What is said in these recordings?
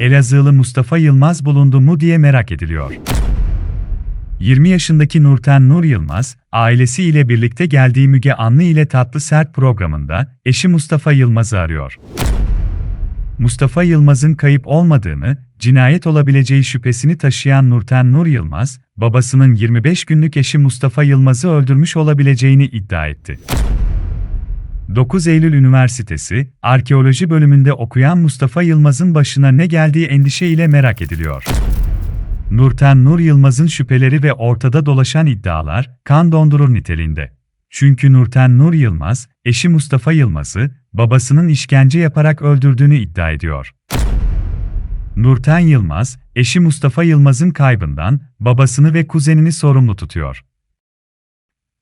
Elazığlı Mustafa Yılmaz bulundu mu diye merak ediliyor. 20 yaşındaki Nurten Nur Yılmaz, ailesiyle birlikte geldiği Müge Anlı ile Tatlı Sert programında eşi Mustafa Yılmaz'ı arıyor. Mustafa Yılmaz'ın kayıp olmadığını, cinayet olabileceği şüphesini taşıyan Nurten Nur Yılmaz, babasının 25 günlük eşi Mustafa Yılmaz'ı öldürmüş olabileceğini iddia etti. 9 Eylül Üniversitesi, Arkeoloji bölümünde okuyan Mustafa Yılmaz'ın başına ne geldiği endişe ile merak ediliyor. Nurten Nur Yılmaz'ın şüpheleri ve ortada dolaşan iddialar, kan dondurur niteliğinde. Çünkü Nurten Nur Yılmaz, eşi Mustafa Yılmaz'ı, babasının işkence yaparak öldürdüğünü iddia ediyor. Nurten Yılmaz, eşi Mustafa Yılmaz'ın kaybından, babasını ve kuzenini sorumlu tutuyor.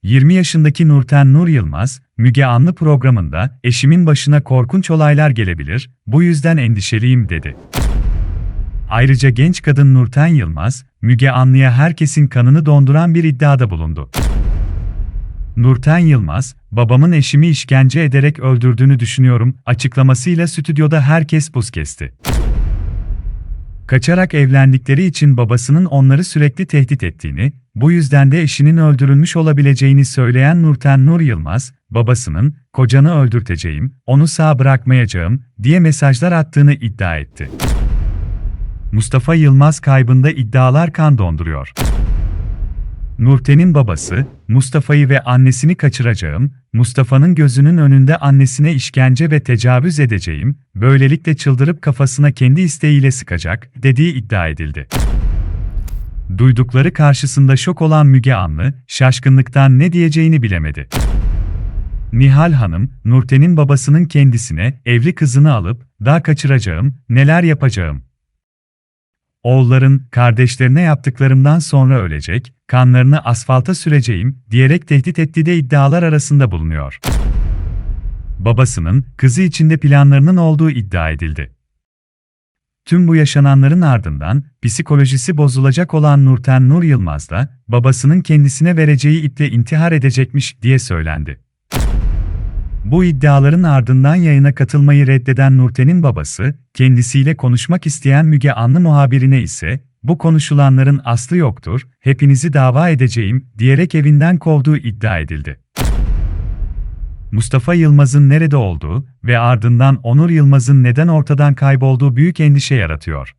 20 yaşındaki Nurten Nur Yılmaz, Müge Anlı programında, eşimin başına korkunç olaylar gelebilir, bu yüzden endişeliyim dedi. Ayrıca genç kadın Nurten Yılmaz, Müge Anlı'ya herkesin kanını donduran bir iddiada bulundu. Nurten Yılmaz, babamın eşimi işkence ederek öldürdüğünü düşünüyorum açıklamasıyla stüdyoda herkes buz kesti. Kaçarak evlendikleri için babasının onları sürekli tehdit ettiğini, bu yüzden de eşinin öldürülmüş olabileceğini söyleyen Nurten Nur Yılmaz, babasının, kocanı öldürteceğim, onu sağ bırakmayacağım, diye mesajlar attığını iddia etti. Mustafa Yılmaz kaybında iddialar kan donduruyor. Nurten'in babası, Mustafa'yı ve annesini kaçıracağım, Mustafa'nın gözünün önünde annesine işkence ve tecavüz edeceğim, böylelikle çıldırıp kafasına kendi isteğiyle sıkacak, dediği iddia edildi. Duydukları karşısında şok olan Müge Anlı, şaşkınlıktan ne diyeceğini bilemedi. Nihal Hanım, Nurten'in babasının kendisine, evli kızını alıp, daha kaçıracağım, neler yapacağım, Oğulların, kardeşlerine yaptıklarımdan sonra ölecek, kanlarını asfalta süreceğim, diyerek tehdit ettiği de iddialar arasında bulunuyor. Babasının, kızı içinde planlarının olduğu iddia edildi. Tüm bu yaşananların ardından, psikolojisi bozulacak olan Nurten Nur Yılmaz da, babasının kendisine vereceği iple intihar edecekmiş diye söylendi. Bu iddiaların ardından yayına katılmayı reddeden Nurten'in babası, kendisiyle konuşmak isteyen Müge Anlı muhabirine ise, bu konuşulanların aslı yoktur, hepinizi dava edeceğim, diyerek evinden kovduğu iddia edildi. Mustafa Yılmaz'ın nerede olduğu ve ardından Onur Yılmaz'ın neden ortadan kaybolduğu büyük endişe yaratıyor.